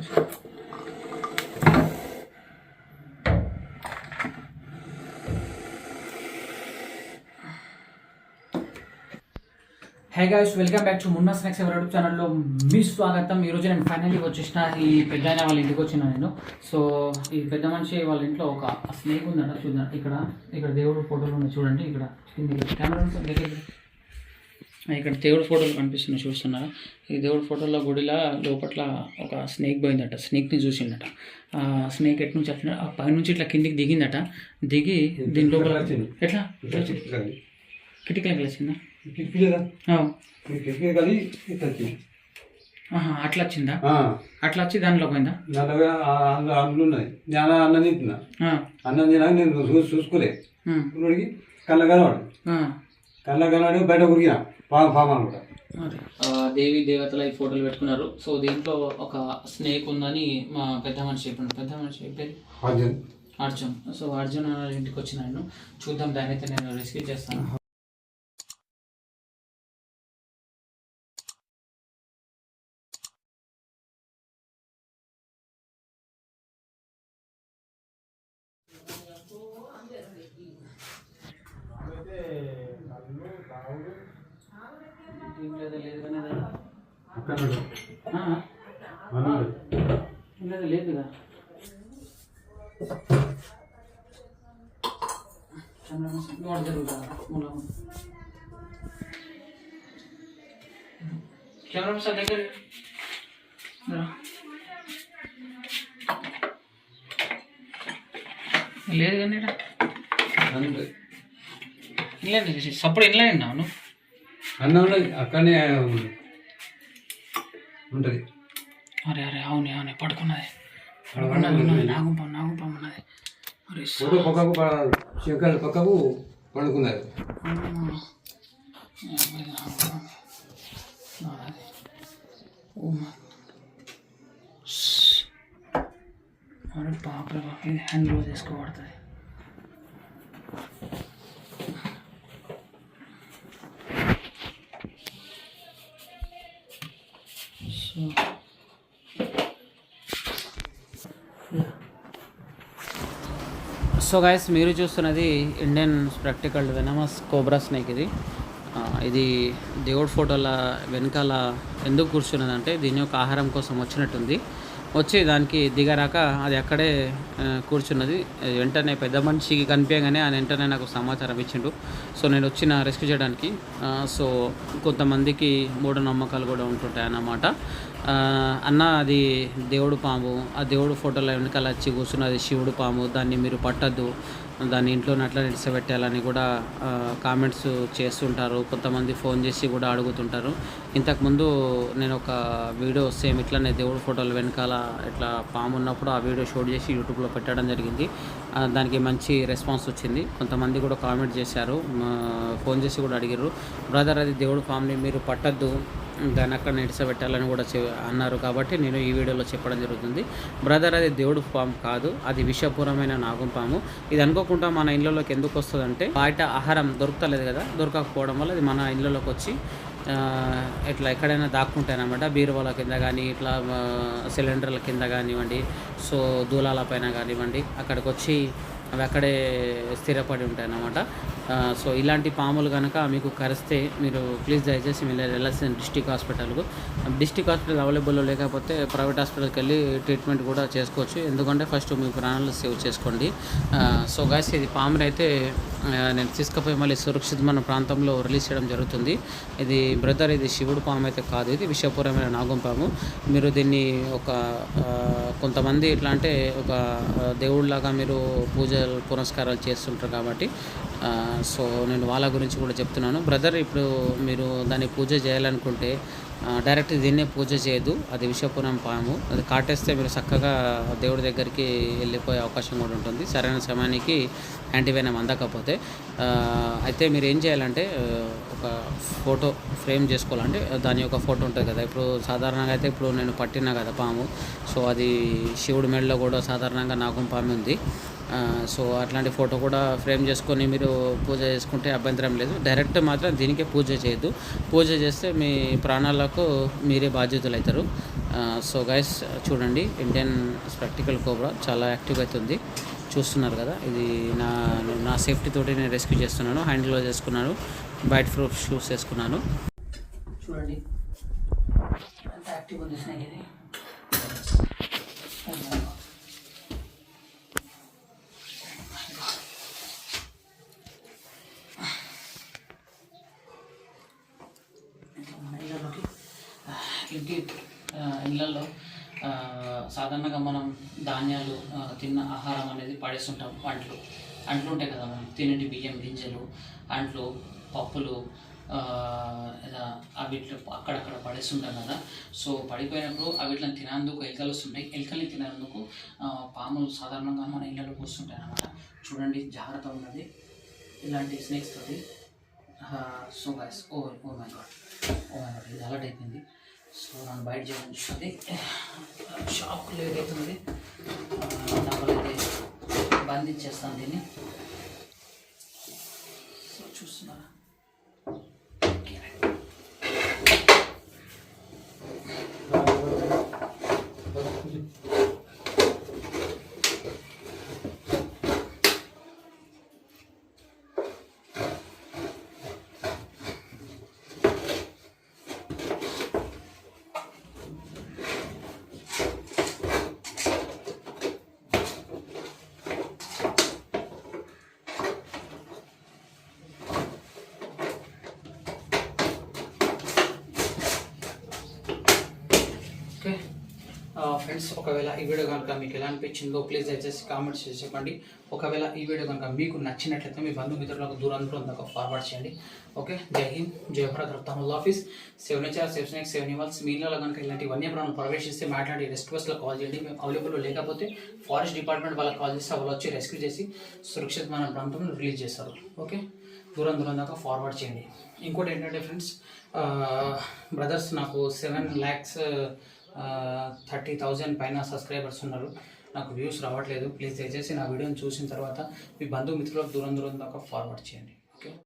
Hi guys welcome back to Munna snacks ఎవరు YouTube ఛానల్లో మీ స్వాగతం. ఈరోజు నేను ఫైనల్లీ వచ్చేసిన ఈ పెద్ద వాళ్ళ ఇంటికి వచ్చిన నేను. సో ఈ పెద్ద మనిషి వాళ్ళ ఇంట్లో ఒక స్నేక్ ఉందంట చూద్దాం ఇక్కడ ఇక్కడ దేవుడు ఫోటోలు ఉన్నాయి చూడండి ఇక్కడ కింద కెమెరా దగ్గర. ఇక్కడ దేవుడు ఫోటోలు కనిపిస్తున్నాయి చూస్తున్నారా ఈ దేవుడు ఫోటోలో గుడిలో లోపట్ల ఒక స్నేక్ పోయిందట స్నేక్ని చూసిందట. ఆ స్నేక్ ఎటు నుంచి వచ్చిన ఆ పైనుంచి ఇట్లా కిందికి దిగిందట. దిగి దీని లోపల ఎట్లా? కిటికీలకు ఆహా, అట్లా వచ్చిందా? అట్లా వచ్చి దానిలో పోయిందా? నేను అన్నం తింటున్నా. ఆ, అన్నం తినాక నేను చూసి చూసుకోలే. కళ్ళ కనవాడు ఆ, కళ్ళ కనవాడు బయట ఉరికిన పాము పాము అనుకుంటా. మరి. ఆ, దేవి దేవతల ఈ ఫోటోలు పెట్టుకున్నారు. సో దీంట్లో ఒక స్నేక్ ఉందని మా పెద్ద మనిషి చెప్పిండు. పెద్ద మనిషి చెప్పేది అర్జున్. అర్జున్. సో అర్జున్ అన్న ఇంటికి వచ్చిన నేను చూద్దాం దాని అయితే నేను రెస్క్యూ చేస్తాను. ఏం లేదా లేదు కానీ అది- అక్కడ ఆ, లేదు లేదుగా వాడు జరుగుతా కెమెరా సార్ దగ్గర రా. లేదు కానీ ఈడ. ఇన్లైన్ సప్పుడు ఇన్లైన్ ఉన్నావు అన్నం ఉన్నది అక్కడనే ఉంటుంది. అరే అరే అవునే అవునే పడుకున్నది. పడుకున్నది నాగుంపం నాగుంపం ఉన్నది. అరే ఫోటో పక్కకు శంకర్ పక్కకు పండుకున్నారు. అరే ఇది హ్యాండ్లో చేసుకోబడుతుంది సో గైస్ మీరు చూస్తున్నది Indian spectacled venomous cobra snake ఇది. ఇది దేవుడి ఫోటోల వెనకాల ఎందుకు కూర్చున్నదంటే దీని యొక్క ఆహారం కోసం వచ్చినట్టుంది. వచ్చి దానికి దిగరాక అది అక్కడే కూర్చున్నది. వెంటనే పెద్ద మనిషికి కనిపించగానే ఆయన వెంటనే నాకు సమాచారం ఇచ్చిండు. సో నేను వచ్చిన రెస్క్యూ చేయడానికి సో కొంతమందికి మూఢనమ్మకాలు కూడా ఉంటుంటాయి అన్నమాట. అన్న అది దేవుడు పాము ఆ దేవుడు ఫోటోలో వెనకాల వచ్చి కూర్చున్నది శివుడు పాము దాన్ని మీరు పట్టద్దు దాన్ని ఇంట్లోనే అట్లా నిలిచిపెట్టాలని కూడా కామెంట్స్ చేస్తుంటారు. కొంతమంది ఫోన్ చేసి కూడా అడుగుతుంటారు. ఇంతకుముందు నేను ఒక వీడియో సేమ్ ఇట్లానే దేవుడు ఫోటోలు వెనకాల ఇట్లా పాము ఉన్నప్పుడు ఆ వీడియో షూట్ చేసి యూట్యూబ్లో పెట్టడం జరిగింది. దానికి మంచి రెస్పాన్స్ వచ్చింది. కొంతమంది కూడా కామెంట్ చేశారు. ఫోన్ చేసి కూడా అడిగారు బ్రదర్ అది దేవుడు పాముని మీరు పట్టద్దు. దాన్ని అక్కడ నిడిసబెట్టాలని కూడా అన్నారు కాబట్టి నేను ఈ వీడియోలో చెప్పడం జరుగుతుంది. బ్రదర్ అది దేవుడు పాము కాదు అది విషపూరమైన నాగం పాము. ఇది అనుకోకుండా మన ఇళ్ళలోకి ఎందుకు వస్తుందంటే బయట ఆహారం దొరకలేదు కదా దొరకకపోవడం వల్ల ఇది మన ఇళ్ళలోకి వచ్చి ఇట్లా ఎక్కడైనా దాక్కుంటాయన్నమాట బీరువాల కింద కానీ ఇట్లా సిలిండర్ల కింద కానివ్వండి సో దూలాల పైన కానివ్వండి అక్కడికి వచ్చి అవి అక్కడే స్థిరపడి ఉంటాయి అన్నమాట సో ఇలాంటి పాములు కనుక మీకు కరిస్తే మీరు ప్లీజ్ దయచేసి మీరు వెళ్ళాల్సిన డిస్టిక్ హాస్పిటల్కు. డిస్టిక్ హాస్పిటల్ అవైలబుల్లో లేకపోతే ప్రైవేట్ హాస్పిటల్కి వెళ్ళి ట్రీట్మెంట్ కూడా చేసుకోవచ్చు. ఎందుకంటే ఫస్ట్ మీ ప్రాణాలు సేవ్ చేసుకోండి. సో గాయస్ ఇది పాములు అయితే నేను తీసుకుపోయి మళ్ళీ సురక్షితమైన ప్రాంతంలో రిలీజ్ చేయడం జరుగుతుంది. ఇది బ్రదర్ ఇది శివుడు పాము అయితే కాదు ఇది విషపూరమైన నాగం పాము. మీరు దీన్ని ఒక కొంతమంది ఇట్లా అంటే ఒక దేవుడిలాగా మీరు పూజలు పునస్కారాలు చేస్తుంటారు కాబట్టి సో నేను వాళ్ళ గురించి కూడా చెప్తున్నాను. బ్రదర్ ఇప్పుడు మీరు దాన్ని పూజ చేయాలనుకుంటే డైరెక్ట్ దీన్నే పూజ చేయదు అది విషపురం పాము. అది కాటేస్తే మీరు చక్కగా దేవుడి దగ్గరికి వెళ్ళిపోయే అవకాశం కూడా ఉంటుంది. సరైన సమయానికి యాంటీవైనం అందకపోతే అయితే మీరు ఏం చేయాలంటే ఒక ఫోటో ఫ్రేమ్ చేసుకోవాలంటే దాని యొక్క ఫోటో ఉంటుంది కదా. ఇప్పుడు సాధారణంగా అయితే ఇప్పుడు నేను పట్టినా కదా పాము. సో అది శివుడి మెడలో కూడా సాధారణంగా నాగం పాము ఉంది. సో అట్లాంటి ఫోటో కూడా ఫ్రేమ్ చేసుకొని మీరు పూజ చేసుకుంటే అభ్యంతరం లేదు. డైరెక్ట్ మాత్రం దీనికే పూజ చేయొద్దు. పూజ చేస్తే మీ ప్రాణాలకు మీరే బాధ్యతలు అవుతారు సో గైస్ చూడండి. ఇండియన్ స్పెక్టికల్ కోబ్రా చాలా యాక్టివ్ అవుతుంది చూస్తున్నారు కదా. ఇది నా నా సేఫ్టీ తోటి నేను రెస్క్యూ చేస్తున్నాను. హ్యాండ్ గ్లోవ్ చేసుకున్నాను బయట ప్రూఫ్ షూస్ వేసుకున్నాను. చూడండి. ఇళ్ళల్లో సాధారణంగా మనం ధాన్యాలు తిన్న ఆహారం అనేది పడేస్తుంటాం అంట్లు. అంట్లు ఉంటాయి కదా మనం తినేటి బియ్యం గింజలు అంట్లు పప్పులు అవి అక్కడక్కడ పడేస్తుంటాం కదా. సో పడిపోయినప్పుడు అవిట్లను తినేందుకు ఎలుకలు వస్తుంటాయి. ఎలుకల్ని తినేందుకు పాములు సాధారణంగా మన ఇళ్ళలో కూర్చుంటాయి అనమాట చూడండి జాగ్రత్త ఉన్నది ఇలాంటి స్నేక్స్ తోటి. So guys oh oh my god oh my god ఇది అలర్ట్ అయిపోయింది. సో నన్ను బయట చేయడం చూస్తుంది షాక్ లేట్ అవుతుంది. డబ్బులైతే బంధించేస్తాను దీన్ని సో చూస్తున్నారా Okay. ఓకే. ఫ్రెండ్స్ ఒకవేళ ఈ వీడియో కనుక మీకు ఎలా అనిపించిందో ప్లీజ్ దయచేసి కామెంట్స్ చేసి చెప్పండి. ఒకవేళ ఈ వీడియో కనుక మీకు నచ్చినట్లయితే మీ బంధుమిత్రులకు దూరం దూరం దాకా ఫార్వర్డ్ చేయండి. Okay. Jai Hind Jai Bharat office seven HR seven X seven ఇవాల్స్ మీ ఇళ్ళలో కనుక ఇలాంటి వన్యప్రాణం ప్రవేశిస్తే మాట్లాడి రెస్క్యూ బస్లో కాల్ చేయండి. మేము అవైలబుల్ లేకపోతే ఫారెస్ట్ డిపార్ట్మెంట్ వాళ్ళకి కాల్ చేస్తే వాళ్ళు వచ్చి రెస్క్యూ చేసి సురక్షితమైన ప్రాంతంలో రిలీజ్ చేస్తారు. ఓకే. దూరం దూరం దాకా ఫార్వర్డ్ చేయండి. ఇంకోటి ఏంటంటే ఫ్రెండ్స్ బ్రదర్స్ నాకు సెవెన్ ల్యాక్స్ థర్టీ థౌజండ్ పైన సబ్స్క్రైబర్స్ ఉన్నారు. నాకు వ్యూస్ రావట్లేదు. ప్లీజ్ దయచేసి నా వీడియోని చూసిన తర్వాత మీ బంధుమిత్రులకు దూరం దూరం దాకా ఫార్వర్డ్ చేయండి.